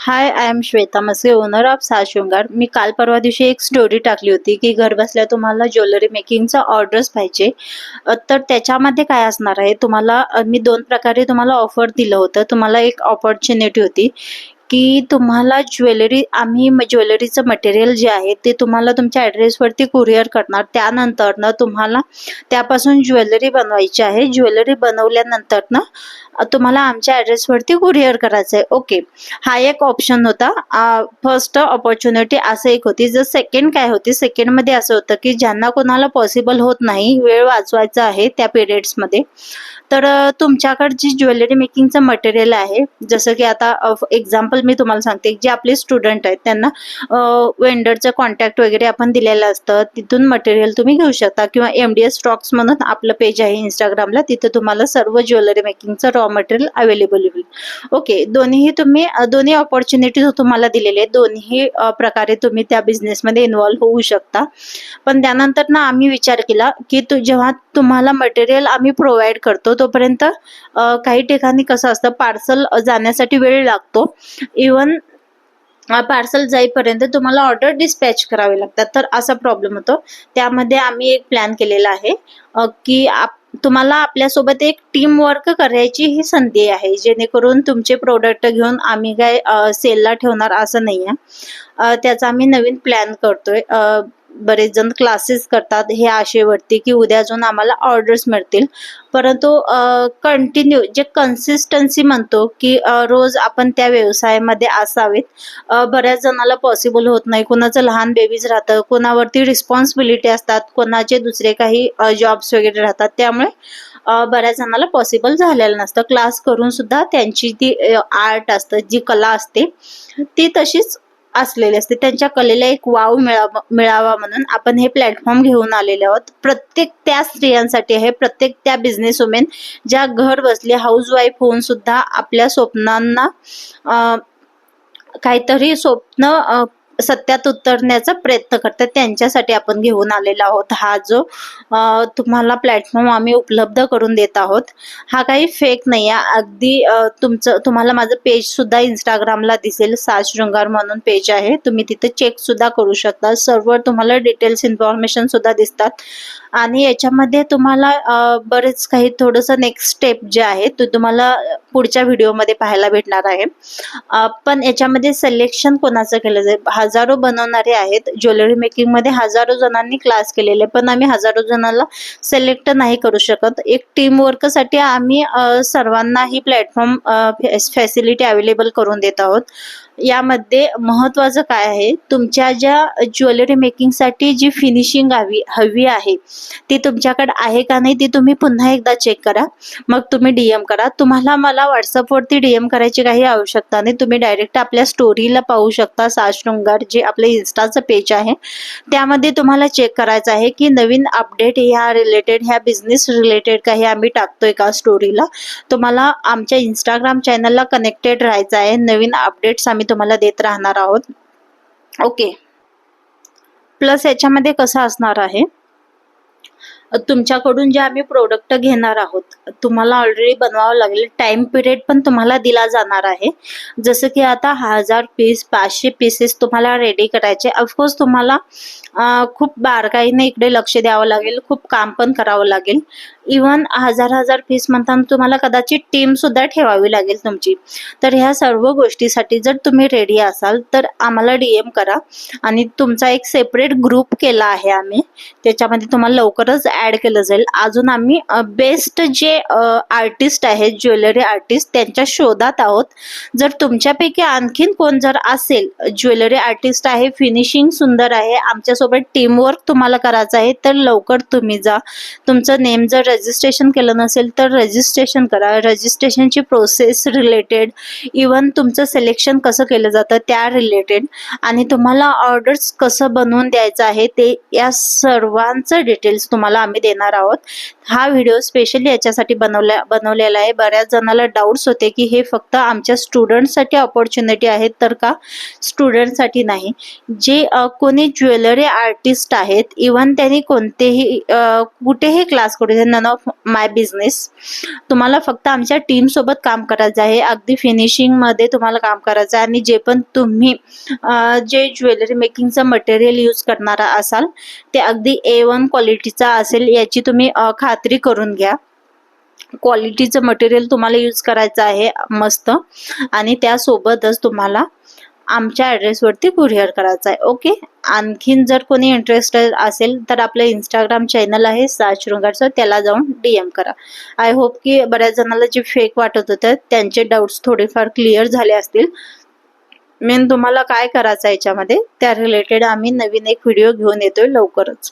Hi I am Shweta Maske owner of Sa Shringar मी काल परवा दिवशी एक स्टोरी टाकली होती की घर बसल्या तुम्हाला ज्वेलरी मेकिंगचा ऑर्डर्स पाहिजे. तर त्याच्यामध्ये काय असणार आहे? तुम्हाला मी दोन प्रकारे तुम्हाला ऑफर दिलं होतं. तुम्हाला एक ऑपॉर्च्युनिटी होती. की तुम्हाला ज्वेलरी आम्ही ज्वेलरीचं मटेरियल जे आहे ते तुम्हाला तुमच्या ॲड्रेसवरती कुरिअर करणार. त्यानंतर ना तुम्हाला त्यापासून ज्वेलरी बनवायची आहे. ज्वेलरी बनवल्यानंतर ना तुम्हाला आमच्या ॲड्रेसवरती कुरिअर करायचं आहे. ओके हा एक ऑप्शन होता. फर्स्ट ऑपॉर्च्युनिटी असं एक होती. जर सेकंड काय होती? सेकंडमध्ये असं होतं की ज्यांना कोणाला पॉसिबल होत नाही वेळ वाचवायचा आहे त्या पिरियड्समध्ये तर अ, तुमच्याकडे जी ज्वेलरी मेकिंगचं मटेरियल आहे. जसं की आता एक्झाम्पल मी तुम्हाला सांगते. जे आपले स्टुडंट आहेत त्यांना वेंडरचं कॉन्टॅक्ट वगैरे आपण दिलेलं असतं. तिथून मटेरियल तुम्ही घेऊ शकता किंवा एम डी एस स्टॉक्स म्हणून आपलं पेज आहे इंस्टाग्रामला तिथे तुम्हाला सर्व ज्वेलरी मेकिंगचं रॉ मटेरियल अवेलेबल होईल. ओके दोन्ही तुम्ही दोन्ही ऑपॉर्च्युनिटी तुम्हाला दिलेले आहेत. दोन्ही प्रकारे तुम्ही त्या बिझनेसमध्ये इन्व्हॉल्व्ह होऊ शकता. पण त्यानंतर ना आम्ही विचार केला की तू जेव्हा तुम्हाला मटेरियल आम्ही प्रोव्हाइड करतो तोपर्यंत काही ठिकाणी कसं असतं पार्सल जाण्यासाठी वेळ लागतो. इवन पार्सल जाईपर्यंत तुम्हाला ऑर्डर डिस्पॅच करावे लागतात. तर असा प्रॉब्लेम होतो. त्यामध्ये आम्ही एक प्लॅन केलेला आहे की आप तुम्हाला आपल्यासोबत एक टीम वर्क करायची ही संधी आहे. जेणेकरून तुमचे प्रोडक्ट घेऊन आम्ही काय सेलला ठेवणार असं नाही आहे त्याचा आम्ही नवीन प्लॅन करतोय. बरेच जण क्लासेस करतात हे आशेवरती की उद्या अजून आम्हाला ऑर्डर्स मिळतील. परंतु कंटिन्यू जे कन्सिस्टन्सी म्हणतो की रोज आपण त्या व्यवसायामध्ये असावेत. बऱ्याच जणाला पॉसिबल होत नाही. कोणाचं लहान बेबीज राहतं कोणावरती रिस्पॉन्सिबिलिटी असतात कोणाचे दुसरे काही जॉब्स वगैरे राहतात. त्यामुळे बऱ्याच जणाला पॉसिबल झालेलं नसतं. क्लास करून सुद्धा त्यांची ती आर्ट असतं जी कला असते ती तशीच असलेले असते. त्यांच्या कलेला एक वाव मिळावा मिळावा म्हणून आपण हे प्लॅटफॉर्म घेऊन आलेले आहोत. प्रत्येक त्या स्त्रियांसाठी आहे. प्रत्येक त्या बिझनेस वुमेन ज्या घर बसले हाऊस वाईफ होऊन सुद्धा आपल्या स्वप्नांना अ, काहीतरी स्वप्न सत्यात उतरण्याचा प्रयत्न करतात. त्यांच्यासाठी आपण घेऊन आलेलो आहोत हा जो तुम्हाला प्लॅटफॉर्म आम्ही उपलब्ध करून देत आहोत. हा काही फेक नाही आहे अगदी तुमचं तुम्हाला माझं पेज सुद्धा इंस्टाग्रामला दिसेल. साज शृंगार म्हणून पेज आहे. तुम्ही तिथे चेक सुद्धा करू शकता. सर्व तुम्हाला डिटेल्स इन्फॉर्मेशन सुद्धा दिसतात. आणि याच्यामध्ये तुम्हाला बरेच काही थोडंसं नेक्स्ट स्टेप जे आहे ते तुम्हाला पुढच्या व्हिडिओमध्ये पाहायला भेटणार आहे. पण याच्यामध्ये सिलेक्शन कोणाचं केलं जाईल? हा हजारो बनवणारे आहेत. ज्वेलरी मेकिंगमध्ये हजारो जणांनी क्लास केलेले पण आम्ही हजारो जणांना सिलेक्ट नाही करू शकत. एक टीम वर्कसाठी आम्ही सर्वांना ही प्लॅटफॉर्म फॅसिलिटी अवेलेबल करून देत आहोत. यामध्ये महत्वाचं काय आहे? तुमच्या ज्या ज्वेलरी मेकिंगसाठी जी फिनिशिंग हवी हवी आहे ती तुमच्याकडे आहे का नाही ती तुम्ही पुन्हा एकदा चेक करा. मग तुम्ही डीएम करा. तुम्हाला मला व्हॉट्सअपवरती डीएम करायची काही आवश्यकता नाही. तुम्ही डायरेक्ट आपल्या स्टोरीला पाहू शकता. साशृंगार जे आपलं इन्स्टाचं पेज आहे त्यामध्ये तुम्हाला चेक करायचं आहे की नवीन अपडेट ह्या रिलेटेड ह्या बिझनेस रिलेटेड काही आम्ही टाकतोय का स्टोरीला? तुम्हाला आमच्या इंस्टाग्राम चॅनलला कनेक्टेड राहायचं आहे. नवीन अपडेट्स आम्ही तुम्हाला देत राहणार आहोत. ओके प्लस याच्यामध्ये कसं असणार आहे? तुमच्याकडून जे आम्ही प्रोडक्ट घेणार आहोत तुम्हाला ऑलरेडी बनवावं लागेल. टाइम पिरियड पण तुम्हाला दिला जाणार आहे. जसं की आता हजार पीस पाचशे पीसेस तुम्हाला रेडी करायचे. ऑफकोर्स तुम्हाला खूप बारकाईने इकडे लक्ष द्यावं लागेल खूप काम पण करावं लागेल. इवन हजार हजार फीस म्हणताना तुम्हाला कदाचित टीम सुद्धा ठेवावी लागेल तुमची. तर ह्या सर्व गोष्टीसाठी जर तुम्ही रेडी असाल तर आम्हाला डीएम करा. आणि तुमचा एक सेपरेट ग्रुप केला आहे आम्ही. त्याच्यामध्ये तुम्हाला लवकरच ऍड केलं जाईल. अजून आम्ही बेस्ट जे आर्टिस्ट आहेत ज्वेलरी आर्टिस्ट त्यांच्या शोधात आहोत. जर तुमच्यापैकी आणखीन कोण जर असेल ज्वेलरी आर्टिस्ट आहे फिनिशिंग सुंदर आहे आमच्या त्यांच्यासोबत टीमवर्क तुम्हाला करायचं आहे तर लवकर तुम्ही जा. तुमचं नेम जर रजिस्ट्रेशन केलं नसेल तर रजिस्ट्रेशन करा. रजिस्ट्रेशनची प्रोसेस रिलेटेड इवन तुमचं सिलेक्शन कसं केलं जातं त्या रिलेटेड आणि तुम्हाला ऑर्डर्स कसं बनवून द्यायचं आहे ते या सर्वांचं डिटेल्स तुम्हाला आम्ही देणार आहोत. हा व्हिडिओ स्पेशली याच्यासाठी बनवल्या बनवलेला आहे. बऱ्याच जणाला डाऊट्स होते की हे फक्त आमच्या स्टुडंटसाठी ऑपॉर्च्युनिटी आहेत तर का? स्टुडंटसाठी नाही. जे कोणी ज्वेलरी आर्टिस्ट आहेत. इवन त्यांनी कोणतेही कुठेही क्लास करू नन ऑफ माय बिझनेस तुम्हाला फक्त आमच्या टीमसोबत काम करायचं आहे. अगदी फिनिशिंगमध्ये तुम्हाला काम करायचं आहे. आणि जे पण तुम्ही जे ज्वेलरी मेकिंगचं मटेरियल यूज करणारा असाल ते अगदी ए वन क्वालिटीचा असेल याची तुम्ही खात्री करून घ्या. क्वालिटीचं मटेरियल तुम्हाला यूज करायचं आहे मस्त. आणि त्यासोबतच तुम्हाला आमच्या ॲड्रेसवरती कुरिअर करायचं आहे. ओके आणखीन जर कोणी इंटरेस्टेड असेल तर आपलं इंस्टाग्राम चॅनल आहे साज शृंगारचं त्याला जाऊन डी एम करा. आय होप की बऱ्याच जणांना जे फेक वाटत होतं त्यांचे डाऊट्स थोडेफार क्लिअर झाले असतील. मेन तुम्हाला काय करायचं याच्यामध्ये त्या रिलेटेड आम्ही नवीन एक व्हिडिओ घेऊन येतोय लवकरच.